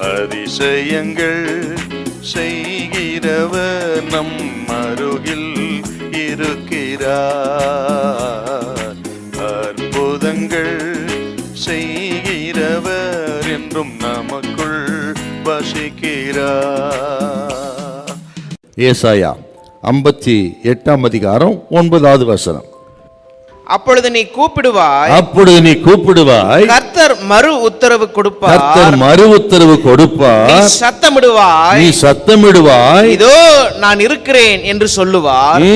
அதிசயங்கள் செய்கிறவர் நம் அருகில் இருக்கிறார். அற்புதங்கள் செய்கிறவர் என்றும் நமக்குள் வசிக்கிறார். ஏசாயா ஐம்பத்தி எட்டாம் அதிகாரம் ஒன்பதாவது வசனம். அப்பொழுது நீ கூப்பிடுவாய். அப்பொழுது நீ கூப்பிடுவாய். கர்த்தர் மறு உத்தரவு கொடுப்பார். கர்த்தர் மறு உத்தரவு நீ கொடுப்பார் சத்தமிடுவாய். நீ சத்தமிடுவாய். இதோ நான் இருக்கிறேன் என்று சொல்லுவார்.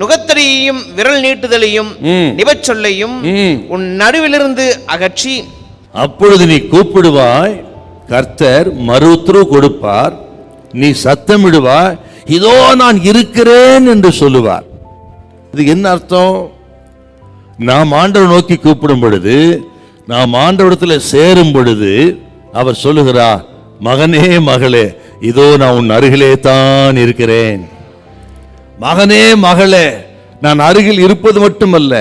நுகத்தடியையும் விரல் நீட்டுதலையும். நிபச்சொல்லையும். உன் நடுவிலிருந்து அகற்றி. அப்பொழுது நீ கூப்பிடுவாய். கர்த்தர் மறு உத்தரவு கொடுப்பார். நீ சத்தமிடுவாய். இதோ நான் இருக்கிறேன் என்று சொல்லுவார். இது என்ன அர்த்தம்? நாம் ஆண்டவர் நோக்கி கூப்பிடும் பொழுது நாம் ஆண்டவரத்தில் சேரும் பொழுது அவர் சொல்லுகிறார் மகனே மகளே இதோ நான் உன் அருகிலே தான் இருக்கிறேன். மகனே மகளே நான் அருகில் இருப்பது மட்டுமல்ல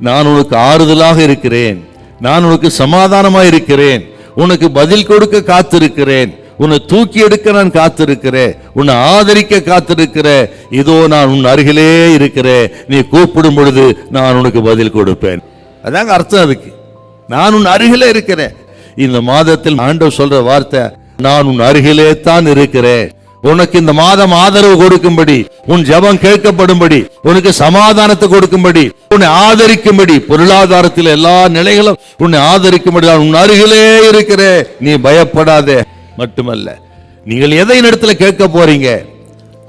நான் உனக்கு ஆறுதலாக இருக்கிறேன். நான் உனக்கு சமாதானமாக இருக்கிறேன். உனக்கு பதில் கொடுக்க காத்திருக்கிறேன். உன்னை தூக்கி எடுக்க நான் காத்திருக்கிறேன். உன்னை ஆதரிக்க காத்திருக்கிறேன். இதோ நான் உன் அருகிலே இருக்கிறேன். நீ கூப்பிடும் பொழுது நான் உனக்கு பதில் கொடுப்பேன். அதாங்க அர்த்தம் அதுக்கு. நான் உன் அருகிலே இருக்கிறேன். இந்த மாதத்தில் ஆண்டவர் சொல்ற வார்த்தை நான் உன் அருகிலே தான் இருக்கிறேன். உனக்கு இந்த மாதம் ஆதரவு கொடுக்கும்படி உன் ஜெபம் கேட்கப்படும்படி உனக்கு சமாதானத்தை கொடுக்கும்படி உன்னை ஆதரிக்கும்படி பொருளாதாரத்தில் எல்லா நிலைகளும் உன்னை ஆதரிக்கும்படி நான் உன் அருகிலே இருக்கிறேன். நீ பயப்படாதே. மட்டுமல்ல நீங்கள் எதை இடத்துல கேட்க போறீங்க?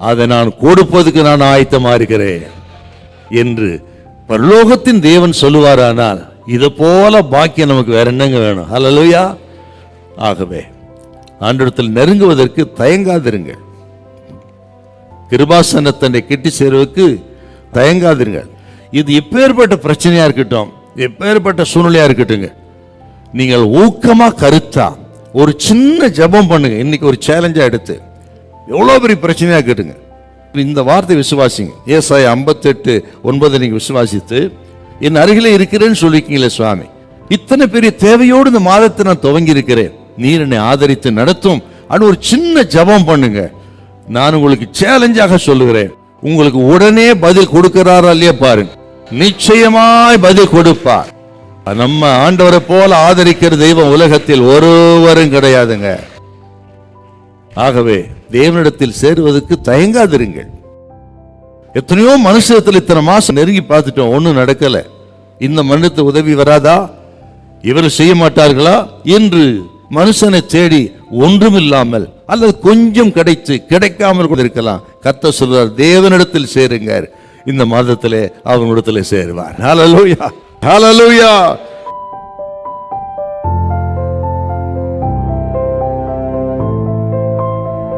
அதை நான் கொடுப்பதுக்கு நான் ஆயத்தமா இருக்கிறேன் என்று பரலோகத்தின் தேவன் சொல்லுவாரானால் இதை போல பாக்கியம் நமக்கு வேற என்னங்க வேணும்? ஹலலோயா ஆகவே ஆண்டிடத்தில் நெருங்குவதற்கு தயங்காதிருங்கள். கிருபாசனத்தனை கிட்டி சேருவதற்கு தயங்காதிருங்கள். இது எப்பேற்பட்ட பிரச்சனையா இருக்கட்டும் எப்பேற்பட்ட சூழ்நிலையா இருக்கட்டுங்க நீங்கள் ஊக்கமா கருத்தா ஒரு சின்ன ஜெபம் பண்ணுங்க. இன்னைக்கு ஒரு சேலஞ்சா எடுத்து. எவ்வளோ பெரிய பிரச்சனையா கேட்டுங்க. இந்த வார்த்தை விசுவாசிங்க. ஏசாய் ஐம்பத்தெட்டு ஒன்பதை நீங்கள் விசுவாசித்து என் அருகிலே இருக்கிறேன்னு சொல்லிருக்கீங்களே சுவாமி. இத்தனை பெரிய தேவையோடு இந்த மாதத்தை நான் துவங்கி இருக்கிறேன் நீர் என்னை ஆதரித்து நடத்தும். அப்படின்னு ஒரு சின்ன ஜெபம் பண்ணுங்க. நான் உங்களுக்கு சேலஞ்சாக சொல்லுகிறேன். உங்களுக்கு உடனே பதில் கொடுக்கிறாரா இல்லையா பாருங்க. நிச்சயமாய் பதில் கொடுப்பார். நம்ம ஆண்டவரை போல ஆதரிக்கிற தெய்வம் உலகத்தில் ஒருவரும் கிடையாதுங்க. ஆகவே தேவனிடத்தில் சேருவதற்கு தயங்காதிருங்கள். எத்தனையோ மனுஷத்தில் இத்தனை மாசம் நெருங்கி பார்த்துட்டோம் ஒன்றும் நடக்கல. இந்த மனுத்து உதவி வராதா? இவர் செய்ய மாட்டார்களா? என்று மனுஷனை தேடி ஒன்றும் இல்லாமல் அல்லது கொஞ்சம் கிடைச்சு கிடைக்காமல் கூட இருக்கலாம். கத்த சொல்றார் தேவனிடத்தில் சேருங்க இந்த மாதத்திலே இடத்துல சேருவார். ஹalleluya Hallelujah.